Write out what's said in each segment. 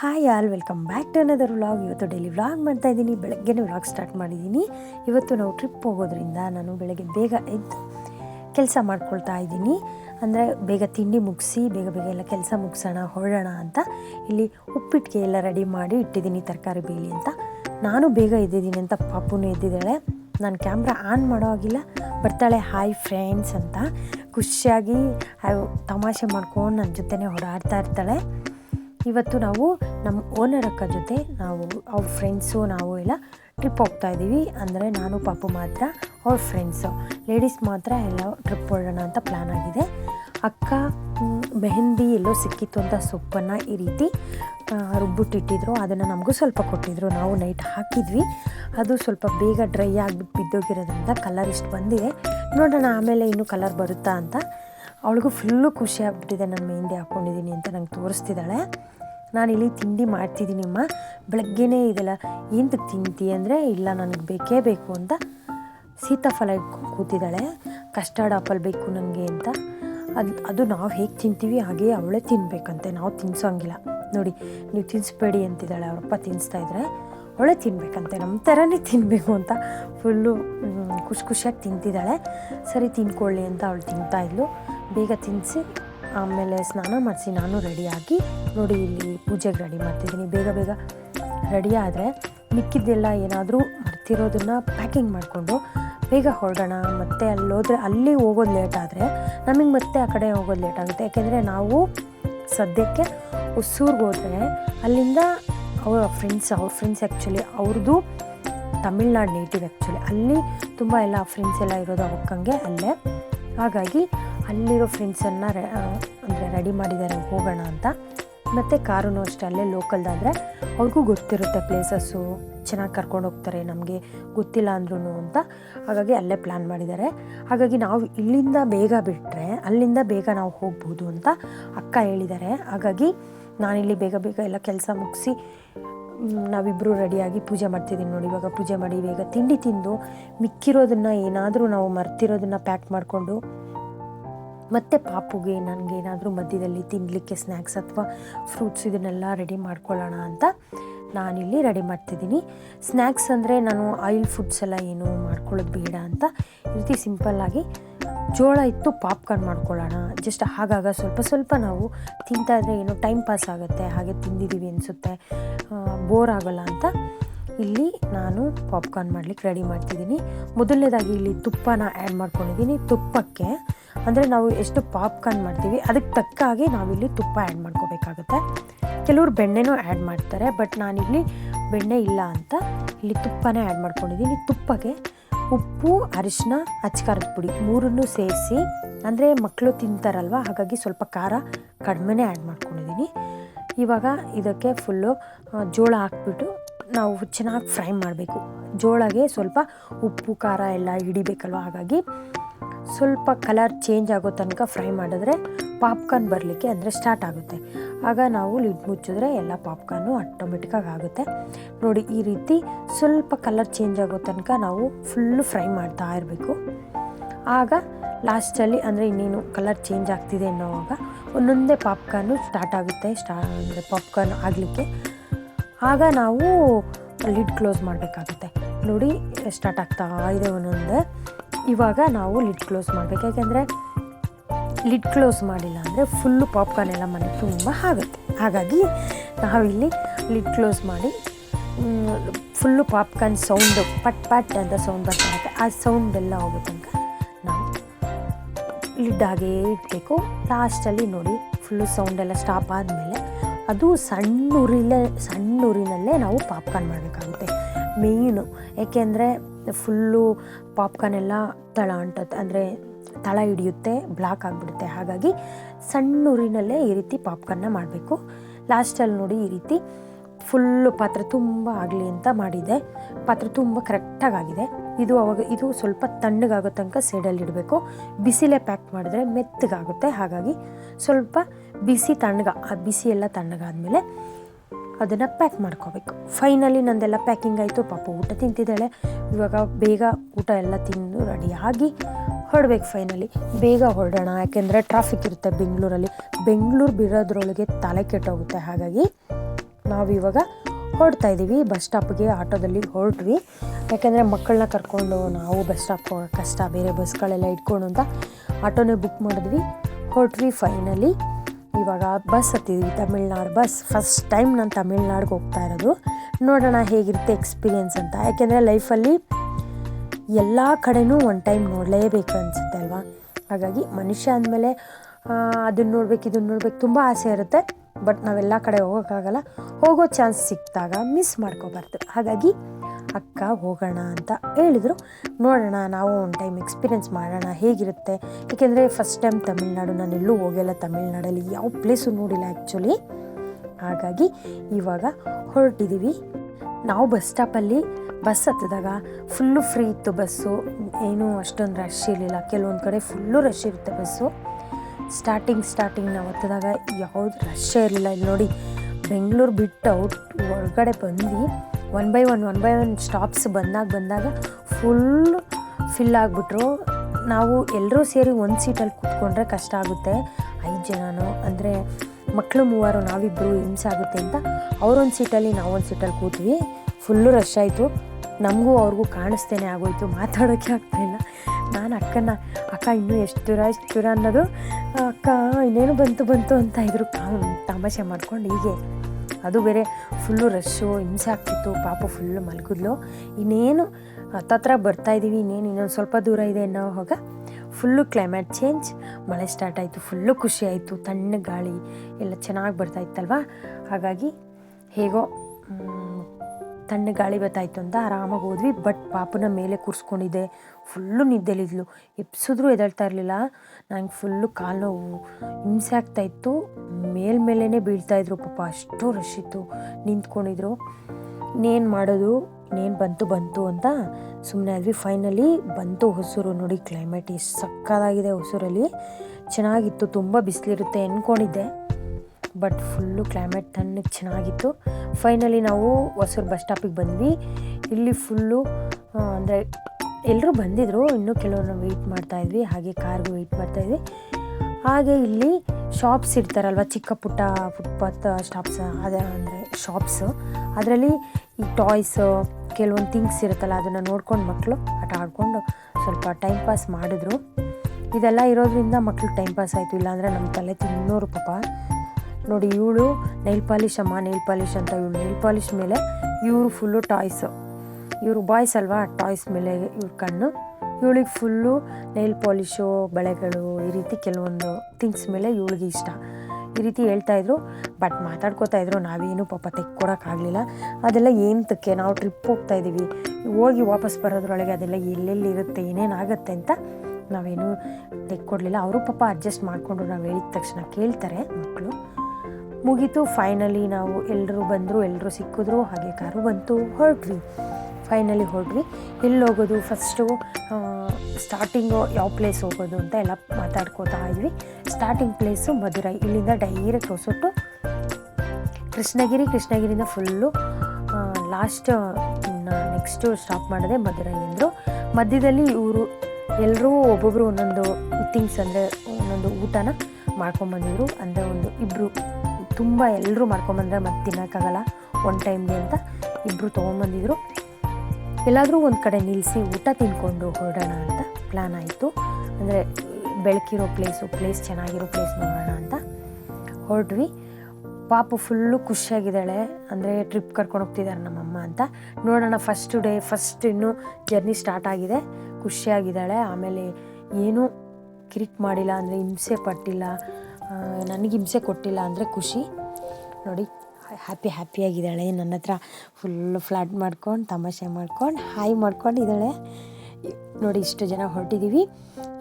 Hi all welcome back to another vlog ಇವತ್ತು daily vlog ಮಾಡ್ತಾ ಇದ್ದೀನಿ. ಬೆಳಗ್ಗೆನೇ ವ್ಲಾಗ್ ಸ್ಟಾರ್ಟ್ ಮಾಡಿದ್ದೀನಿ. ಇವತ್ತು ನಾವು ಟ್ರಿಪ್ ಹೋಗೋದ್ರಿಂದ ನಾನು ಬೆಳಗ್ಗೆ ಬೇಗ ಎದ್ದು ಕೆಲಸ ಮಾಡ್ಕೊಳ್ತಾ ಇದ್ದೀನಿ. ಅಂದರೆ ಬೇಗ ತಿಂಡಿ ಮುಗಿಸಿ, ಬೇಗ ಬೇಗ ಎಲ್ಲ ಕೆಲಸ ಮುಗಿಸೋಣ, ಹೊರಡೋಣ ಅಂತ ಇಲ್ಲಿ ಉಪ್ಪಿಟ್ಟಿಗೆ ಎಲ್ಲ ರೆಡಿ ಮಾಡಿ ಇಟ್ಟಿದ್ದೀನಿ ತರಕಾರಿ ಬೇಲಿ ಅಂತ. ನಾನು ಬೇಗ ಎದ್ದಿದ್ದೀನಿ ಅಂತ ಪಾಪುನೂ ಎದ್ದಿದ್ದಾಳೆ. ನಾನು ಕ್ಯಾಮ್ರಾ ಆನ್ ಮಾಡೋ ಆಗಿಲ್ಲ ಬರ್ತಾಳೆ ಹಾಯ್ ಫ್ರೆಂಡ್ಸ್ ಅಂತ. ಖುಷಿಯಾಗಿ ತಮಾಷೆ ಮಾಡ್ಕೊಂಡು ನನ್ನ ಜೊತೆನೇ ಓಡಾಡ್ತಾ ಇರ್ತಾಳೆ. ಇವತ್ತು ನಾವು ನಮ್ಮ ಓನರ್ ಅಕ್ಕ ಜೊತೆ ನಾವು ಅವ್ರ ಫ್ರೆಂಡ್ಸು ನಾವು ಎಲ್ಲ ಟ್ರಿಪ್ ಹೋಗ್ತಾ ಇದ್ದೀವಿ. ಅಂದರೆ ನಾನು, ಪಾಪು ಮಾತ್ರ ಅವ್ರ ಫ್ರೆಂಡ್ಸು ಲೇಡೀಸ್ ಮಾತ್ರ ಎಲ್ಲ ಟ್ರಿಪ್ ಹೊರಡೋಣ ಅಂತ ಪ್ಲ್ಯಾನ್ ಆಗಿದೆ. ಅಕ್ಕ ಮೆಹಂದಿ ಎಲ್ಲೋ ಸಿಕ್ಕಿತ್ತು ಅಂತ ಸೊಪ್ಪನ್ನು ಈ ರೀತಿ ರುಬ್ಬಿಟ್ಟಿಟ್ಟಿದ್ರು. ಅದನ್ನು ನಮಗೂ ಸ್ವಲ್ಪ ಕೊಟ್ಟಿದ್ರು. ನಾವು ನೈಟ್ ಹಾಕಿದ್ವಿ. ಅದು ಸ್ವಲ್ಪ ಬೇಗ ಡ್ರೈ ಆಗಿಬಿಟ್ಟು ಬಿದ್ದೋಗಿರೋದ್ರಿಂದ ಕಲರ್ ಇಷ್ಟು ಬಂದಿದೆ. ನೋಡೋಣ, ಆಮೇಲೆ ಇನ್ನೂ ಕಲರ್ ಬರುತ್ತಾ ಅಂತ. ಅವಳಿಗೂ ಫುಲ್ಲು ಖುಷಿ ಆಗ್ಬಿಟ್ಟಿದೆ ನನ್ನ ಮೆಹಂದಿ ಹಾಕ್ಕೊಂಡಿದ್ದೀನಿ ಅಂತ ನಂಗೆ ತೋರಿಸ್ತಿದ್ದಾಳೆ. ನಾನು ಇಲ್ಲಿ ತಿಂಡಿ ಮಾಡ್ತಿದ್ದೀನಿ ಅಮ್ಮ. ಬೆಳಗ್ಗೆನೇ ಇದೆಲ್ಲ ಎಂತಕ್ಕೆ ತಿಂತಿ? ಅಂದರೆ, ಇಲ್ಲ, ನನಗೆ ಬೇಕೇ ಬೇಕು ಅಂತ ಸೀತಾಫಲ ಇಟ್ಕೊಂಡು ಕೂತಿದ್ದಾಳೆ. ಕಸ್ಟರ್ಡ್ ಆಪಲ್ ಬೇಕು ನನಗೆ ಅಂತ. ಅದು ಅದು ನಾವು ಹೇಗೆ ತಿಂತೀವಿ, ಹಾಗೆ ಅವಳೇ ತಿನ್ನಬೇಕಂತೆ ನಾವು ತಿನ್ಸೋಂಗಿಲ್ಲ. ನೋಡಿ, ನೀವು ತಿನ್ನಿಸ್ಬೇಡಿ ಅಂತಿದ್ದಾಳೆ. ಅವ್ರಪ್ಪ ತಿನ್ನಿಸ್ತಾ ಇದ್ರೆ ಅವಳೇ ತಿನ್ಬೇಕಂತೆ. ನಮ್ಮ ಥರನೇ ತಿನ್ನಬೇಕು ಅಂತ ಫುಲ್ಲು ಖುಷಿ ಖುಷಿಯಾಗಿ ತಿಂತಿದ್ದಾಳೆ. ಸರಿ, ತಿನ್ಕೊಳ್ಳಿ ಅಂತ ಅವಳು ತಿಂತಾ ಇದ್ಲು. ಬೇಗ ತಿನ್ನಿಸಿ ಆಮೇಲೆ ಸ್ನಾನ ಮಾಡಿಸಿ, ನಾನು ರೆಡಿಯಾಗಿ ನೋಡಿ ಇಲ್ಲಿ ಪೂಜೆಗೆ ರೆಡಿ ಮಾಡ್ತಿದ್ದೀನಿ. ಬೇಗ ಬೇಗ ರೆಡಿ ಆದರೆ ಮಿಕ್ಕಿದ್ದೆಲ್ಲ ಏನಾದರೂ ಮರ್ತಿರೋದನ್ನು ಪ್ಯಾಕಿಂಗ್ ಮಾಡಿಕೊಂಡು ಬೇಗ ಹೊರಡೋಣ. ಮತ್ತು ಅಲ್ಲಿ ಹೋದ್ರೆ, ಅಲ್ಲಿ ಹೋಗೋದು ಲೇಟ್ ಆದರೆ ನಮಗೆ ಮತ್ತೆ ಆ ಕಡೆ ಹೋಗೋದು ಲೇಟ್ ಆಗುತ್ತೆ. ಯಾಕೆಂದರೆ ನಾವು ಸದ್ಯಕ್ಕೆ ಹೊಸೂರ್ಗೆ ಹೋದರೆ ಅಲ್ಲಿಂದ ಅವ್ರ ಫ್ರೆಂಡ್ಸ್ ಅವ್ರ ಫ್ರೆಂಡ್ಸ್ ಆ್ಯಕ್ಚುಲಿ ಅವ್ರದ್ದು ತಮಿಳ್ನಾಡು ನೇಟಿವ್ ಆ್ಯಕ್ಚುಲಿ ಅಲ್ಲಿ ತುಂಬ ಎಲ್ಲ ಫ್ರೆಂಡ್ಸ್ ಎಲ್ಲ ಇರೋದು ಅವಕ್ಕಂಗೆ ಅಲ್ಲೇ. ಹಾಗಾಗಿ ಅಲ್ಲಿರೋ ಫ್ರೆಂಡ್ಸನ್ನು ರೆ ಅಂದರೆ ರೆಡಿ ಮಾಡಿದ್ದಾರೆ, ಹೋಗೋಣ ಅಂತ. ಮತ್ತು ಕಾರೂ ಅಷ್ಟೇ, ಅಲ್ಲೇ ಲೋಕಲ್ದಾದರೆ ಅವ್ರಿಗೂ ಗೊತ್ತಿರುತ್ತೆ ಪ್ಲೇಸಸ್ಸು ಚೆನ್ನಾಗಿ ಕರ್ಕೊಂಡು ಹೋಗ್ತಾರೆ, ನಮಗೆ ಗೊತ್ತಿಲ್ಲ ಅಂದ್ರೂ ಅಂತ. ಹಾಗಾಗಿ ಅಲ್ಲೇ ಪ್ಲ್ಯಾನ್ ಮಾಡಿದ್ದಾರೆ. ಹಾಗಾಗಿ ನಾವು ಇಲ್ಲಿಂದ ಬೇಗ ಬಿಟ್ಟರೆ ಅಲ್ಲಿಂದ ಬೇಗ ನಾವು ಹೋಗ್ಬೋದು ಅಂತ ಅಕ್ಕ ಹೇಳಿದ್ದಾರೆ. ಹಾಗಾಗಿ ನಾನಿಲ್ಲಿ ಬೇಗ ಬೇಗ ಎಲ್ಲ ಕೆಲಸ ಮುಗಿಸಿ ನಾವಿಬ್ಬರು ರೆಡಿಯಾಗಿ ಪೂಜೆ ಮಾಡ್ತಿದ್ದೀನಿ ನೋಡಿ, ಇವಾಗ ಪೂಜೆ ಮಾಡಿ, ಬೇಗ ತಿಂಡಿ ತಿಂದು, ಮಿಕ್ಕಿರೋದನ್ನು ಏನಾದರೂ ನಾವು ಮರ್ತಿರೋದನ್ನು ಪ್ಯಾಕ್ ಮಾಡಿಕೊಂಡು ಮತ್ತು ಪಾಪುಗೆ ನನಗೇನಾದರೂ ಮಧ್ಯದಲ್ಲಿ ತಿನ್ನಲಿಕ್ಕೆ ಸ್ನ್ಯಾಕ್ಸ್ ಅಥವಾ ಫ್ರೂಟ್ಸ್ ಇದನ್ನೆಲ್ಲ ರೆಡಿ ಮಾಡ್ಕೊಳ್ಳೋಣ ಅಂತ ನಾನಿಲ್ಲಿ ರೆಡಿ ಮಾಡ್ತಿದ್ದೀನಿ. ಸ್ನ್ಯಾಕ್ಸ್ ಅಂದರೆ ನಾನು ಆಯಿಲ್ ಫುಡ್ಸ್ ಎಲ್ಲ ಏನು ಮಾಡ್ಕೊಳ್ಳೋದು ಬೇಡ ಅಂತ ಈ ರೀತಿ ಸಿಂಪಲ್ಲಾಗಿ ಜೋಳ ಇತ್ತು ಪಾಪ್ಕಾರ್ನ್ ಮಾಡ್ಕೊಳ್ಳೋಣ. ಜಸ್ಟ್ ಹಾಗಾಗ ಸ್ವಲ್ಪ ಸ್ವಲ್ಪ ನಾವು ತಿಂತಾ ಇದ್ರೆ ಏನೋ ಟೈಮ್ ಪಾಸ್ ಆಗುತ್ತೆ, ಹಾಗೆ ತಿಂದಿದ್ದೀವಿ ಅನಿಸುತ್ತೆ. ಬೋರ್ ಆಗೋಲ್ಲ ಅಂತ ಇಲ್ಲಿ ನಾನು ಪಾಪ್ಕಾರ್ನ್ ಮಾಡ್ಲಿಕ್ಕೆ ರೆಡಿ ಮಾಡ್ತಿದ್ದೀನಿ. ಮೊದಲನೇದಾಗಿ ಇಲ್ಲಿ ತುಪ್ಪನ ಆ್ಯಡ್ ಮಾಡ್ಕೊಂಡಿದ್ದೀನಿ. ತುಪ್ಪಕ್ಕೆ ಅಂದರೆ ನಾವು ಎಷ್ಟು ಪಾಪ್ಕಾರ್ನ್ ಮಾಡ್ತೀವಿ, ಅದಕ್ಕೆ ತಕ್ಕ ಹಾಗೆ ನಾವಿಲ್ಲಿ ತುಪ್ಪ ಆ್ಯಡ್ ಮಾಡ್ಕೋಬೇಕಾಗುತ್ತೆ. ಕೆಲವರು ಬೆಣ್ಣೆನೂ ಆ್ಯಡ್ ಮಾಡ್ತಾರೆ ಬಟ್ ನಾನಿಲ್ಲಿ ಬೆಣ್ಣೆ ಇಲ್ಲ ಅಂತ ಇಲ್ಲಿ ತುಪ್ಪನೇ ಆ್ಯಡ್ ಮಾಡ್ಕೊಂಡಿದ್ದೀನಿ. ತುಪ್ಪಕ್ಕೆ ಉಪ್ಪು ಅರಿಶಿನ ಅಚ್ಕಾರದ ಪುಡಿ ಮೂರನ್ನು ಸೇರಿಸಿ, ಅಂದರೆ ಮಕ್ಕಳು ತಿಂತಾರಲ್ವ, ಹಾಗಾಗಿ ಸ್ವಲ್ಪ ಖಾರ ಕಡಿಮೆನೇ ಆ್ಯಡ್ ಮಾಡ್ಕೊಂಡಿದ್ದೀನಿ. ಇವಾಗ ಇದಕ್ಕೆ ಫುಲ್ಲು ಜೋಳ ಹಾಕ್ಬಿಟ್ಟು ನಾವು ಚೆನ್ನಾಗಿ ಫ್ರೈ ಮಾಡಬೇಕು. ಜೋಳಗೆ ಸ್ವಲ್ಪ ಉಪ್ಪು, ಖಾರ ಎಲ್ಲ ಹಿಡಿಬೇಕಲ್ವ, ಹಾಗಾಗಿ ಸ್ವಲ್ಪ ಕಲರ್ ಚೇಂಜ್ ಆಗೋ ತನಕ ಫ್ರೈ ಮಾಡಿದ್ರೆ ಪಾಪ್ಕಾರ್ನ್ ಬರಲಿಕ್ಕೆ ಅಂದರೆ ಸ್ಟಾರ್ಟ್ ಆಗುತ್ತೆ. ಆಗ ನಾವು ಲಿಡ್ ಮುಚ್ಚಿದ್ರೆ ಎಲ್ಲ ಪಾಪ್ಕಾರ್ನು ಆಟೋಮೆಟಿಕ್ಕಾಗಿ ಆಗುತ್ತೆ. ನೋಡಿ, ಈ ರೀತಿ ಸ್ವಲ್ಪ ಕಲರ್ ಚೇಂಜ್ ಆಗೋ ತನಕ ನಾವು ಫುಲ್ಲು ಫ್ರೈ ಮಾಡ್ತಾ ಇರಬೇಕು. ಆಗ ಲಾಸ್ಟಲ್ಲಿ ಅಂದರೆ ಇನ್ನೇನು ಕಲರ್ ಚೇಂಜ್ ಆಗ್ತಿದೆ ಅನ್ನೋವಾಗ ಒಂದೊಂದೇ ಪಾಪ್ಕಾರ್ನು ಸ್ಟಾರ್ಟ್ ಆಗುತ್ತೆ ಸ್ಟಾ ಅಂದರೆ ಪಾಪ್ಕಾರ್ನ್ ಆಗಲಿಕ್ಕೆ. ಆಗ ನಾವು ಲಿಡ್ ಕ್ಲೋಸ್ ಮಾಡಬೇಕಾಗುತ್ತೆ. ನೋಡಿ ಸ್ಟಾರ್ಟ್ ಆಗ್ತಾ ಇದೆ ಒಂದೊಂದೇ. ಇವಾಗ ನಾವು ಲಿಡ್ ಕ್ಲೋಸ್ ಮಾಡಬೇಕು. ಯಾಕೆಂದರೆ ಲಿಡ್ ಕ್ಲೋಸ್ ಮಾಡಿಲ್ಲ ಅಂದರೆ ಫುಲ್ಲು ಪಾಪ್ಕಾರ್ನ್ ಎಲ್ಲ ಮನೆ ತುಂಬ ಆಗುತ್ತೆ. ಹಾಗಾಗಿ ನಾವಿಲ್ಲಿ ಲಿಡ್ ಕ್ಲೋಸ್ ಮಾಡಿ ಫುಲ್ಲು ಪಾಪ್ಕಾರ್ನ್ ಸೌಂಡು ಪಟ್ ಪಟ್ ಅಂತ ಸೌಂಡ್ ಬರ್ತಾ ಇರುತ್ತೆ. ಆ ಸೌಂಡ್ ಎಲ್ಲ ಹೋಗೋ ತನಕ ನಾವು ಲಿಡ್ ಹಾಗೇ ಇಡಬೇಕು. ಲಾಸ್ಟಲ್ಲಿ ನೋಡಿ ಫುಲ್ಲು ಸೌಂಡ್ ಎಲ್ಲ ಸ್ಟಾಪ್ ಆದಮೇಲೆ ಅದು ಸಣ್ಣ ಉರಿಲೇ ಸಣ್ಣ ಉರಿನಲ್ಲೇ ನಾವು ಪಾಪ್ಕಾರ್ನ್ ಮಾಡಬೇಕಾಗುತ್ತೆ. ಮೇಯ್ನು ಏಕೆಂದರೆ ಫುಲ್ಲು ಪಾಪ್ಕಾರ್ನ್ ಎಲ್ಲ ತಳ ಅಂಟುತ್ತೆ ಅಂದರೆ ತಳ ಹಿಡಿಯುತ್ತೆ, ಬ್ಲಾಕ್ ಆಗಿಬಿಡುತ್ತೆ. ಹಾಗಾಗಿ ಸಣ್ಣ ಉರಿನಲ್ಲೇ ಈ ರೀತಿ ಪಾಪ್ಕಾರ್ನ ಮಾಡಬೇಕು. ಲಾಸ್ಟಲ್ಲಿ ನೋಡಿ ಈ ರೀತಿ ಫುಲ್ಲು ಪಾತ್ರೆ ತುಂಬ ಆಗಲಿ ಅಂತ ಮಾಡಿದೆ. ಪಾತ್ರೆ ತುಂಬ ಕರೆಕ್ಟಾಗಿ ಆಗಿದೆ. ಇದು ಅವಾಗ ಇದು ಸ್ವಲ್ಪ ತಣ್ಣಗಾಗೋ ತನಕ ಸೈಡಲ್ಲಿ ಇಡಬೇಕು. ಬಿಸಿಲೇ ಪ್ಯಾಕ್ ಮಾಡಿದ್ರೆ ಮೆತ್ತಗಾಗುತ್ತೆ. ಹಾಗಾಗಿ ಸ್ವಲ್ಪ ಬಿಸಿ ತಣ್ಣಗ, ಆ ಬಿಸಿ ಎಲ್ಲ ತಣ್ಣಗಾದ್ಮೇಲೆ ಅದನ್ನು ಪ್ಯಾಕ್ ಮಾಡ್ಕೋಬೇಕು. ಫೈನಲಿ ನಂದೆಲ್ಲ ಪ್ಯಾಕಿಂಗ್ ಆಯಿತು. ಪಾಪ ಊಟ ತಿಂತಿದ್ದಾಳೆ. ಇವಾಗ ಬೇಗ ಊಟ ಎಲ್ಲ ತಿಂದು ರೆಡಿಯಾಗಿ ಹೊರಡ್ಬೇಕು ಫೈನಲಿ ಬೇಗ ಹೊರಡೋಣ. ಯಾಕೆಂದರೆ ಟ್ರಾಫಿಕ್ ಇರುತ್ತೆ ಬೆಂಗಳೂರಲ್ಲಿ. ಬೆಂಗಳೂರು ಬಿಡೋದ್ರೊಳಗೆ ತಲೆ ಕೆಟ್ಟೋಗುತ್ತೆ. ಹಾಗಾಗಿ ನಾವು ಇವಾಗ ಹೊರಡ್ತಾ ಇದ್ದೀವಿ ಬಸ್ ಸ್ಟಾಪ್ಗೆ ಆಟೋದಲ್ಲಿ ಹೊರಟ್ವಿ. ಯಾಕೆಂದರೆ ಮಕ್ಕಳನ್ನ ಕರ್ಕೊಂಡು ನಾವು ಬಸ್ ಸ್ಟಾಪ್ ಕಷ್ಟ ಬೇರೆ ಬಸ್ಗಳೆಲ್ಲ ಇಟ್ಕೊಂಡು ಅಂತ ಆಟೋನೇ ಬುಕ್ ಮಾಡಿದ್ವಿ. ಹೊರಟ್ವಿ ಫೈನಲಿ ಇವಾಗ ಬಸ್ ಹತ್ತಿದ್ವಿ, ತಮಿಳ್ನಾಡು ಬಸ್. ಫಸ್ಟ್ ಟೈಮ್ ನಾನು ತಮಿಳ್ನಾಡಿಗೆ ಹೋಗ್ತಾ ಇರೋದು. ನೋಡೋಣ ಹೇಗಿರುತ್ತೆ ಎಕ್ಸ್ಪೀರಿಯೆನ್ಸ್ ಅಂತ. ಯಾಕೆಂದರೆ ಲೈಫಲ್ಲಿ ಎಲ್ಲ ಕಡೆನೂ ಒನ್ ಟೈಮ್ ನೋಡಲೇಬೇಕು ಅನಿಸುತ್ತೆ ಅಲ್ವಾ? ಹಾಗಾಗಿ ಮನುಷ್ಯ ಅಂದಮೇಲೆ ಅದನ್ನು ನೋಡ್ಬೇಕು ಇದನ್ನು ನೋಡ್ಬೇಕು ತುಂಬ ಆಸೆ ಇರುತ್ತೆ. ಬಟ್ ನಾವೆಲ್ಲ ಕಡೆ ಹೋಗೋಕ್ಕಾಗಲ್ಲ. ಹೋಗೋ ಚಾನ್ಸ್ ಸಿಕ್ಕಿದಾಗ ಮಿಸ್ ಮಾಡ್ಕೋಬಾರ್ದು. ಹಾಗಾಗಿ ಅಕ್ಕ ಹೋಗೋಣ ಅಂತ ಹೇಳಿದರು. ನೋಡೋಣ, ನಾವು ಒಂದು ಟೈಮ್ ಎಕ್ಸ್ಪೀರಿಯೆನ್ಸ್ ಮಾಡೋಣ, ಹೇಗಿರುತ್ತೆ? ಏಕೆಂದರೆ ಫಸ್ಟ್ ಟೈಮ್ ತಮಿಳ್ನಾಡು, ನಾನು ಎಲ್ಲೂ ಹೋಗಿಲ್ಲ ತಮಿಳ್ನಾಡಲ್ಲಿ, ಯಾವ ಪ್ಲೇಸು ನೋಡಿಲ್ಲ ಆ್ಯಕ್ಚುಲಿ ಹಾಗಾಗಿ ಇವಾಗ ಹೊರಟಿದ್ದೀವಿ ನಾವು ಬಸ್ ಸ್ಟಾಪಲ್ಲಿ ಬಸ್ ಹತ್ತಿದಾಗ ಫುಲ್ಲು ಫ್ರೀ ಇತ್ತು ಬಸ್ಸು ಏನೂ ಅಷ್ಟೊಂದು ರಶ್ ಇರಲಿಲ್ಲ. ಕೆಲವೊಂದು ಕಡೆ ಫುಲ್ಲು ರಶ್ ಇರುತ್ತೆ ಬಸ್ಸು ಸ್ಟಾರ್ಟಿಂಗ್ ಸ್ಟಾರ್ಟಿಂಗ್ ನಾವು ಹತ್ತಿದಾಗ ಯಾವುದು ರಶ್ಶೇ ಇರಲಿಲ್ಲ. ಇಲ್ಲಿ ನೋಡಿ, ಬೆಂಗಳೂರು ಬಿಟ್ಟು ಔಟ್ ಹೊರಗಡೆ ಬಂದು one by one one by one stops ಬಂದಾಗ ಬಂದಾಗ ಫುಲ್ ಫಿಲ್ ಆಗಿಬಿಟ್ರು. ನಾವು ಎಲ್ಲರೂ ಸೇರಿ ಒಂದು ಸೀಟಲ್ಲಿ ಕೂತ್ಕೊಂಡ್ರೆ ಕಷ್ಟ ಆಗುತ್ತೆ. ಐದು ಜನನೂ, ಅಂದರೆ ಮಕ್ಕಳು ಮೂವರು ನಾವಿಬ್ಬರು ಹಿಂಸೆ ಆಗುತ್ತೆ ಅಂತ ಅವರೊಂದು ಸೀಟಲ್ಲಿ ನಾವೊಂದು ಸೀಟಲ್ಲಿ ಕೂತ್ವಿ ಫುಲ್ಲು ರಶ್ ಆಯಿತು. ನಮಗೂ ಅವ್ರಿಗೂ ಕಾಣಿಸ್ತೇನೆ ಆಗೋಯ್ತು. ಮಾತಾಡೋಕ್ಕೆ ಆಗ್ತಾಯಿಲ್ಲ ನಾನು ಅಕ್ಕನ, ಅಕ್ಕ ಇನ್ನೂ ಎಷ್ಟು ದೂರ ಎಷ್ಟು ದೂರ ಅನ್ನೋದು, ಅಕ್ಕ ಇನ್ನೇನು ಬಂತು ಬಂತು ಅಂತ ಇದ್ರು. ತಮಾಷೆ ಮಾಡ್ಕೊಂಡು ಹೀಗೆ. ಅದು ಬೇರೆ ಫುಲ್ಲು ರಶ್ಶು, ಹಿಂಸೆ ಆಗ್ತಿತ್ತು, ಪಾಪ ಫುಲ್ಲು ಮಲಗಿದ್ಲು. ಇನ್ನೇನು, ಹತ್ತತ್ರ ಬರ್ತಾ ಇದ್ದೀವಿ ಇನ್ನೇನು ಇನ್ನೊಂದು ಸ್ವಲ್ಪ ದೂರ ಇದೆ ಅನ್ನೋ ಹೋಗ. ಫುಲ್ಲು ಕ್ಲೈಮೇಟ್ ಚೇಂಜ್, ಮಳೆ ಸ್ಟಾರ್ಟ್ ಆಯಿತು, ಫುಲ್ಲು ಖುಷಿ ಆಯಿತು ತಣ್ಣ ಗಾಳಿ, ಎಲ್ಲ ಚೆನ್ನಾಗಿ ಬರ್ತಾ ಇತ್ತಲ್ವ? ಹಾಗಾಗಿ ಹೇಗೋ ತಣ್ಣ ಗಾಳಿ ಬತ್ತಾಯ್ತು ಅಂತ ಆರಾಮಾಗಿ ಹೋದ್ವಿ. ಬಟ್ ಪಾಪನ ಮೇಲೆ ಕೂರಿಸ್ಕೊಂಡಿದ್ದೆ. ಫುಲ್ಲು ನಿದ್ದೆಲಿದ್ಲು. ಎಪ್ಸಿದ್ರು ಎದಳ್ತಾ ಇರಲಿಲ್ಲ. ನಂಗೆ ಫುಲ್ಲು ಕಾಲು ನೋವು ಹಿಂಸೆ ಆಗ್ತಾಯಿತ್ತು ಮೇಲ್ಮೇಲೇ ಬೀಳ್ತಾಯಿದ್ರು ಪಾಪ. ಅಷ್ಟು ರಶ್ ಇತ್ತು. ನಿಂತ್ಕೊಂಡಿದ್ರು. ಇನ್ನೇನು ಮಾಡೋದು? ಇನ್ನೇನು ಬಂತು ಬಂತು ಅಂತ ಸುಮ್ಮನೆ ಆದ್ವಿ. ಫೈನಲಿ ಬಂತು ಹೊಸೂರು. ನೋಡಿ ಕ್ಲೈಮೇಟ್ ಎಷ್ಟು ಸಕ್ಕದಾಗಿದೆ ಹೊಸೂರಲ್ಲಿ. ಚೆನ್ನಾಗಿತ್ತು. ತುಂಬ ಬಿಸಿಲಿರುತ್ತೆ ಅಂದ್ಕೊಂಡಿದ್ದೆ ಬಟ್ ಫುಲ್ಲು ಕ್ಲೈಮೇಟ್ ತಣ್ಣಗೆ ಚೆನ್ನಾಗಿತ್ತು. ಫೈನಲಿ ನಾವು ಹೊಸೂರು ಬಸ್ ಸ್ಟಾಪಿಗೆ ಬಂದ್ವಿ. ಇಲ್ಲಿ ಫುಲ್ಲು ಅಂದರೆ ಎಲ್ಲರೂ ಬಂದಿದ್ದರು ಇನ್ನೂ ಕೆಲವ್ರನ್ನ ವೆಯ್ಟ್ ಮಾಡ್ತಾಯಿದ್ವಿ ಹಾಗೆ ಕಾರ್ಗೂ ವೆಯ್ಟ್ ಮಾಡ್ತಾಯಿದ್ವಿ ಹಾಗೆ ಇಲ್ಲಿ ಶಾಪ್ಸ್ ಇರ್ತಾರಲ್ವ ಚಿಕ್ಕ ಪುಟ್ಟ ಫುಟ್ಪಾತ್ ಸ್ಟಾಪ್ಸ್ ಅದೇ, ಅಂದರೆ ಶಾಪ್ಸು ಅದರಲ್ಲಿ ಈ ಟಾಯ್ಸು ಕೆಲವೊಂದು ಥಿಂಗ್ಸ್ ಇರುತ್ತಲ್ಲ, ಅದನ್ನು ನೋಡ್ಕೊಂಡು ಮಕ್ಕಳು ಆಟ ಆಡಿಕೊಂಡು ಸ್ವಲ್ಪ ಟೈಮ್ ಪಾಸ್ ಮಾಡಿದ್ರು. ಇದೆಲ್ಲ ಇರೋದ್ರಿಂದ ಮಕ್ಳಿಗೆ ಟೈಮ್ ಪಾಸ್ ಆಯಿತು. ಇಲ್ಲಾಂದರೆ ನಮ್ಮ ತಲೆ ತಿನ್ನೋರು ಪಾಪ. ನೋಡಿ, ಇವಳು ನೈಲ್ ಪಾಲಿಶ್ ಅಮ್ಮ ನೈಲ್ ಪಾಲಿಶ್ ಅಂತ ಇವಳು ನೈಲ್ ಪಾಲಿಶ್ ಮೇಲೆ ಇವರು ಫುಲ್ಲು ಟಾಯ್ಸು ಇವರು ಬಾಯ್ಸ್ ಅಲ್ವಾ ಟಾಯ್ಸ್ ಮೇಲೆ ಇವ್ರ ಕಣ್ಣು. ಇವಳಿಗೆ ಫುಲ್ಲು ನೈಲ್ ಪಾಲಿಶು ಬಳೆಗಳು ಈ ರೀತಿ ಕೆಲವೊಂದು ಥಿಂಗ್ಸ್ ಮೇಲೆ ಇವಳಿಗೆ ಇಷ್ಟ. ಈ ರೀತಿ ಹೇಳ್ತಾಯಿದ್ರು ಬಟ್ ಮಾತಾಡ್ಕೋತಾ ಇದ್ರು, ನಾವೇನು ಪಾಪ ತೆಕ್ಕೊಡೋಕ್ಕಾಗಲಿಲ್ಲ ಅದೆಲ್ಲ ಏನಕ್ಕೆ ನಾವು ಟ್ರಿಪ್ ಹೋಗ್ತಾ ಇದ್ದೀವಿ ಹೋಗಿ ವಾಪಸ್ ಬರೋದ್ರೊಳಗೆ ಅದೆಲ್ಲ ಎಲ್ಲೆಲ್ಲಿ ಇರುತ್ತೆ ಏನೇನಾಗುತ್ತೆ ಅಂತ ನಾವೇನು ತೆಕ್ಕೊಡಲಿಲ್ಲ. ಅವರು ಪಾಪ ಅಡ್ಜಸ್ಟ್ ಮಾಡಿಕೊಂಡು ನಾವು ಹೇಳಿದ ತಕ್ಷಣ ಕೇಳ್ತಾರೆ ಮಕ್ಕಳು ಮುಗೀತು. ಫೈನಲಿ ನಾವು ಎಲ್ಲರೂ ಬಂದರು ಎಲ್ಲರೂ ಸಿಕ್ಕಿದ್ರು, ಹಾಗೆ ಕಾರು ಬಂತು, ಹೊರಟ್ವಿ. ಫೈನಲಿ ಹೊರಟ್ವಿ. ಎಲ್ಲಿ ಹೋಗೋದು ಫಸ್ಟು ಸ್ಟಾರ್ಟಿಂಗು ಯಾವ ಪ್ಲೇಸ್ ಹೋಗೋದು ಅಂತ ಎಲ್ಲ ಮಾತಾಡ್ಕೋತಾ ಇದ್ವಿ. ಸ್ಟಾರ್ಟಿಂಗ್ ಪ್ಲೇಸು ಮಧುರೈ, ಇಲ್ಲಿಂದ ಡೈರೆಕ್ಟ್ ಹೊಸಟ್ಟು ಕೃಷ್ಣಗಿರಿ. ಕೃಷ್ಣಗಿರಿಯಿಂದ ಫುಲ್ಲು ಲಾಸ್ಟ್ ನೆಕ್ಸ್ಟು ಸ್ಟಾಪ್ ಮಾಡಿದೆ ಮಧುರೈ ಅಂದರು. ಮಧ್ಯದಲ್ಲಿ ಇವರು ಎಲ್ಲರೂ ಒಬ್ಬೊಬ್ಬರು ಒಂದೊಂದು ಥಿಂಗ್ಸ್ ಅಂದರೆ ಒಂದೊಂದು ಊಟನ ಮಾಡ್ಕೊಂಬಂದಿದ್ರು ಅಂದರೆ ಒಂದು ಇಬ್ಬರು ತುಂಬ ಎಲ್ಲರೂ ಮಾಡ್ಕೊಂಬಂದ್ರೆ ಮತ್ತೆ ತಿನ್ನೋಕ್ಕಾಗಲ್ಲ. ಒನ್ ಟೈಮ್ಗೆ ಅಂತ ಇಬ್ಬರು ತೊಗೊಂಬಂದಿದ್ರು ಎಲ್ಲಾದರೂ ಒಂದು ಕಡೆ ನಿಲ್ಲಿಸಿ ಊಟ ತಿನ್ಕೊಂಡು ಹೊರಡೋಣ ಅಂತ ಪ್ಲ್ಯಾನ್ ಆಯಿತು. ಅಂದರೆ ಬೆಳಕಿರೋ ಪ್ಲೇಸು ಪ್ಲೇಸ್ ಚೆನ್ನಾಗಿರೋ ಪ್ಲೇಸ್ ನೋಡೋಣ ಅಂತ ಹೊರಟ್ವಿ. ಪಾಪು ಫುಲ್ಲು ಖುಷಿಯಾಗಿದ್ದಾಳೆ. ಅಂದರೆ ಟ್ರಿಪ್ ಕರ್ಕೊಂಡು ಹೋಗ್ತಿದ್ದಾರೆ ನಮ್ಮಮ್ಮ ಅಂತ. ನೋಡೋಣ ಫಸ್ಟ್ ಡೇ ಫಸ್ಟ್ ಇನ್ನೂ ಜರ್ನಿ ಸ್ಟಾರ್ಟ್ ಆಗಿದೆ. ಖುಷಿಯಾಗಿದ್ದಾಳೆ. ಆಮೇಲೆ ಏನೂ ಕಿರಿಕ್ ಮಾಡಿಲ್ಲ, ಅಂದರೆ ಹಿಂಸೆ ಪಟ್ಟಿಲ್ಲ. ನನಗೆ ಹಿಂಸೆ ಕೊಟ್ಟಿಲ್ಲ ಅಂದರೆ ಖುಷಿ. ನೋಡಿ ಹ್ಯಾಪಿ ಹ್ಯಾಪಿಯಾಗಿದ್ದಾಳೆ ನನ್ನ ಹತ್ರ ಫುಲ್ಲು ಫ್ಲಾಟ್ ಮಾಡ್ಕೊಂಡು, ತಮಾಷೆ ಮಾಡ್ಕೊಂಡು ಹಾಯ್ ಮಾಡ್ಕೊಂಡು ಇದ್ದಾಳೆ ನೋಡಿ, ಇಷ್ಟು ಜನ ಹೊರಟಿದ್ದೀವಿ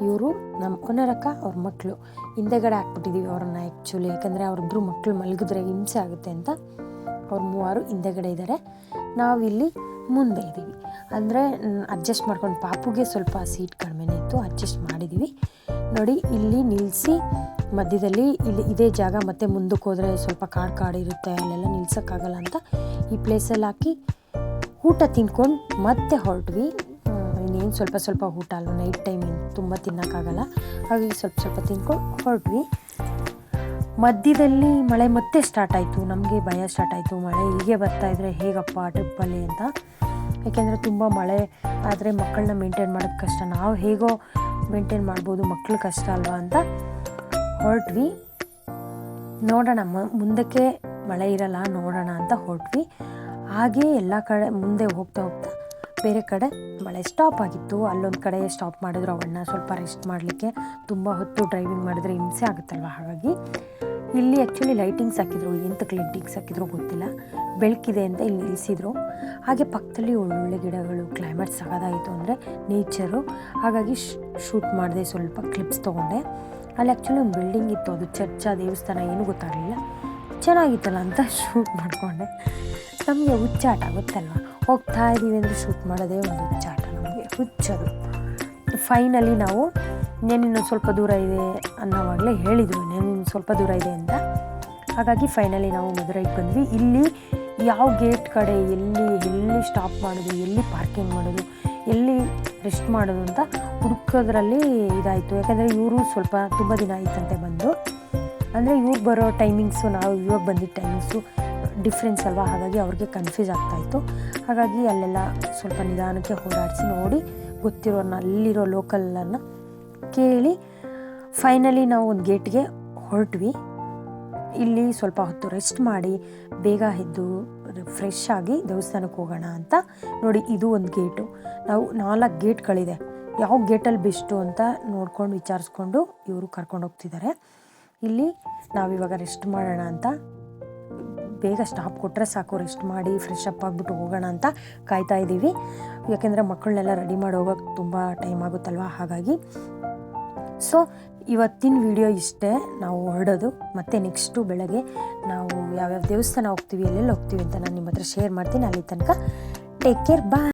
ಇವರು ನಮ್ಮ ಕೊನರಕ್ಕ ಅವ್ರ ಮಕ್ಕಳು ಹಿಂದೆಗಡೆ ಹಾಕ್ಬಿಟ್ಟಿದ್ದೀವಿ ಅವ್ರನ್ನ ಆ್ಯಕ್ಚುಲಿ ಯಾಕಂದರೆ ಅವ್ರಿಬ್ರು ಮಕ್ಕಳು ಮಲಗಿದ್ರೆ ಹಿಂಸೆ ಆಗುತ್ತೆ ಅಂತ ಅವ್ರು ಮೂವರು ಹಿಂದೆಗಡೆ ಇದ್ದಾರೆ ನಾವಿಲ್ಲಿ ಮುಂದೆ ಇದ್ದೀವಿ ಅಂದರೆ ಅಡ್ಜಸ್ಟ್ ಮಾಡ್ಕೊಂಡು ಪಾಪುಗೆ ಸ್ವಲ್ಪ ಸೀಟ್ ಕಡಿಮೆನೇ ಇತ್ತು ಅಡ್ಜಸ್ಟ್ ಮಾಡಿದ್ದೀವಿ ನೋಡಿ, ಇಲ್ಲಿ ನಿಲ್ಲಿಸಿ ಮಧ್ಯದಲ್ಲಿ ಇಲ್ಲಿ ಇದೇ ಜಾಗ ಮತ್ತೆ ಮುಂದಕ್ಕೆ ಹೋದರೆ ಸ್ವಲ್ಪ ಕಾಡು ಕಾಡು ಇರುತ್ತೆ, ಅಲ್ಲೆಲ್ಲ ನಿಲ್ಸೋಕ್ಕಾಗಲ್ಲ ಅಂತ ಈ ಪ್ಲೇಸಲ್ಲಿ ಹಾಕಿ ಊಟ ತಿನ್ಕೊಂಡು ಮತ್ತೆ ಹೊರಟ್ವಿ. ಇನ್ನೇನು ಸ್ವಲ್ಪ ಸ್ವಲ್ಪ ಊಟ ಅಲ್ವ ನೈಟ್ ಟೈಮ್ ತುಂಬ ತಿನ್ನೋಕ್ಕಾಗಲ್ಲ. ಹಾಗಾಗಿ ಸ್ವಲ್ಪ ಸ್ವಲ್ಪ ತಿನ್ಕೊಂಡು ಹೊರಟ್ವಿ. ಮಧ್ಯದಲ್ಲಿ ಮಳೆ ಮತ್ತೆ ಸ್ಟಾರ್ಟ್ ಆಯಿತು. ನಮಗೆ ಭಯ ಸ್ಟಾರ್ಟ್ ಆಯಿತು. ಮಳೆ ಹೀಗೆ ಬರ್ತಾ ಇದ್ರೆ ಹೇಗಪ್ಪ ಟ್ರಿಪ್ಪಲ್ಲಿ ಅಂತ. ಯಾಕೆಂದರೆ ತುಂಬ ಮಳೆ ಆದರೆ ಮಕ್ಕಳನ್ನ ಮೇಂಟೈನ್ ಮಾಡೋದು ಕಷ್ಟ. ನಾವು ಹೇಗೋ ಮೇಂಟೈನ್ ಮಾಡ್ಬೋದು ಮಕ್ಕಳು ಕಷ್ಟ ಅಲ್ವಾ ಅಂತ. ಹೊರಟ್ವಿ. ನೋಡೋಣ ಮುಂದಕ್ಕೆ ಮಳೆ ಇರಲ್ಲ, ನೋಡೋಣ ಅಂತ ಹೊರಟ್ವಿ. ಹಾಗೆ ಎಲ್ಲ ಕಡೆ ಮುಂದೆ ಹೋಗ್ತಾ ಹೋಗ್ತಾ ಬೇರೆ ಕಡೆ ಮಳೆ ಸ್ಟಾಪ್ ಆಗಿತ್ತು. ಅಲ್ಲೊಂದು ಕಡೆ ಸ್ಟಾಪ್ ಮಾಡಿದ್ರು ಅವನ್ನ ಸ್ವಲ್ಪ ರೆಸ್ಟ್ ಮಾಡಲಿಕ್ಕೆ. ತುಂಬ ಹೊತ್ತು ಡ್ರೈವಿಂಗ್ ಮಾಡಿದ್ರೆ ಹಿಂಸೆ ಆಗುತ್ತಲ್ವ ಹಾಗಾಗಿ. ಇಲ್ಲಿ ಆ್ಯಕ್ಚುಲಿ ಲೈಟಿಂಗ್ಸ್ ಹಾಕಿದ್ರು ಎಂತಕ್ಕೆ ಲೈಟಿಂಗ್ಸ್ ಹಾಕಿದ್ರು ಗೊತ್ತಿಲ್ಲ. ಬೆಳಕಿದೆ ಅಂತ ಇಲ್ಲಿ ನಿಲ್ಲಿಸಿದ್ರು ಹಾಗೆ ಪಕ್ಕದಲ್ಲಿ ಒಳ್ಳೊಳ್ಳೆ ಗಿಡಗಳು ಕ್ಲೈಮೇಟ್ ಸಗದಾಯಿತು ಅಂದರೆ ನೇಚರು ಹಾಗಾಗಿ ಶೂಟ್ ಮಾಡಿದೆ ಸ್ವಲ್ಪ ಕ್ಲಿಪ್ಸ್ ತೊಗೊಂಡೆ. ಅಲ್ಲಿ ಆ್ಯಕ್ಚುಲಿ ಒಂದು ಬಿಲ್ಡಿಂಗ್ ಇತ್ತು, ಅದು ಚರ್ಚ ದೇವಸ್ಥಾನ, ಏನೂ ಗೊತ್ತಾಗಲಿಲ್ಲ. ಚೆನ್ನಾಗಿತ್ತಲ್ಲ ಅಂತ ಶೂಟ್ ಮಾಡಿಕೊಂಡೆ. ನಮಗೆ ಹುಚ್ಚಾಟ ಗೊತ್ತಲ್ವ? ಹೋಗ್ತಾ ಇದ್ದೀವಿ ಅಂದರೆ ಶೂಟ್ ಮಾಡೋದೇ ಒಂದು ಹುಚ್ಚಾಟ ನಮಗೆ, ಹುಚ್ಚದು. ಫೈನಲಿ ನಾವು ಇನ್ನೇನಿನ್ನು ಸ್ವಲ್ಪ ದೂರ ಇದೆ ಅನ್ನೋವಾಗಲೇ ಹೇಳಿದರು ಇನ್ನೇನಿನ್ನು ಸ್ವಲ್ಪ ದೂರ ಇದೆ ಅಂತ. ಹಾಗಾಗಿ ಫೈನಲಿ ನಾವು ಮಧುರೈಗೆ ಬಂದ್ವಿ. ಇಲ್ಲಿ ಯಾವ ಗೇಟ್ ಕಡೆ, ಎಲ್ಲಿ ಎಲ್ಲಿ ಸ್ಟಾಪ್ ಮಾಡೋದು, ಎಲ್ಲಿ ಪಾರ್ಕಿಂಗ್ ಮಾಡೋದು, ಎಲ್ಲಿ ರೆಸ್ಟ್ ಮಾಡೋದು ಅಂತ ಹುಡುಕೋದ್ರಲ್ಲಿ ಇದಾಯಿತು. ಯಾಕಂದರೆ ಇವರು ಸ್ವಲ್ಪ ತುಂಬ ದಿನ ಆಯ್ತಂತೆ ಬಂದು. ಅಂದರೆ ಇವ್ರು ಬರೋ ಟೈಮಿಂಗ್ಸು ನಾವು ಇವಾಗ ಬಂದಿದ್ದ ಟೈಮಿಂಗ್ಸು ಡಿಫ್ರೆನ್ಸ್ ಅಲ್ವಾ? ಹಾಗಾಗಿ ಅವ್ರಿಗೆ ಕನ್ಫ್ಯೂಸ್ ಆಗ್ತಾಯಿತ್ತು ಹಾಗಾಗಿ ಅಲ್ಲೆಲ್ಲ ಸ್ವಲ್ಪ ನಿಧಾನಕ್ಕೆ ಓಡಾಡಿಸಿ ನೋಡಿ ಗೊತ್ತಿರೋನ್ನ ಅಲ್ಲಿರೋ ಲೋಕಲನ್ನು ಕೇಳಿ ಫೈನಲಿ ನಾವು ಒಂದು ಗೇಟ್ಗೆ ಹೊರಟ್ವಿ. ಇಲ್ಲಿ ಸ್ವಲ್ಪ ಹೊತ್ತು ರೆಸ್ಟ್ ಮಾಡಿ ಬೇಗ ಎದ್ದು ಫ್ರೆಶ್ ಆಗಿ ದೇವಸ್ಥಾನಕ್ಕೆ ಹೋಗೋಣ ಅಂತ ನೋಡಿ ಇದು ಒಂದು ಗೇಟು ನಾವು ನಾಲ್ಕು ಗೇಟ್ಗಳಿದೆ. ಯಾವ ಗೇಟಲ್ಲಿ ಬೆಸ್ಟು ಅಂತ ನೋಡ್ಕೊಂಡು ವಿಚಾರಿಸ್ಕೊಂಡು ಇವರು ಕರ್ಕೊಂಡು ಹೋಗ್ತಿದ್ದಾರೆ. ಇಲ್ಲಿ ನಾವಿವಾಗ ರೆಸ್ಟ್ ಮಾಡೋಣ ಅಂತ. ಬೇಗ ಸ್ಟಾಪ್ ಕೊಟ್ಟರೆ ಸಾಕು ರೆಸ್ಟ್ ಮಾಡಿ ಫ್ರೆಶ್ ಅಪ್ ಆಗಿಬಿಟ್ಟು ಹೋಗೋಣ ಅಂತ ಕಾಯ್ತಾ ಇದ್ದೀವಿ ಯಾಕೆಂದರೆ ಮಕ್ಕಳನ್ನೆಲ್ಲ ರೆಡಿ ಮಾಡಿ ಹೋಗೋಕ್ಕೆ ತುಂಬ ಟೈಮ್ ಆಗುತ್ತಲ್ವ? ಹಾಗಾಗಿ ಸೊ ಇವತ್ತಿನ ವಿಡಿಯೋ ಇಷ್ಟೇ. ನಾವು ಹೊರಡೋದು. ಮತ್ತು ನೆಕ್ಸ್ಟು ಬೆಳಗ್ಗೆ ನಾವು ಯಾವ್ಯಾವ ದೇವಸ್ಥಾನ ಹೋಗ್ತೀವಿ, ಎಲ್ಲೆಲ್ಲಿ ಹೋಗ್ತೀವಿ ಅಂತ ನಾನು ನಿಮ್ಮ ಹತ್ರ ಶೇರ್ ಮಾಡ್ತೀನಿ. ಅಲ್ಲಿ ತನಕ ಟೇಕ್ ಕೇರ್ ಬಾಯ್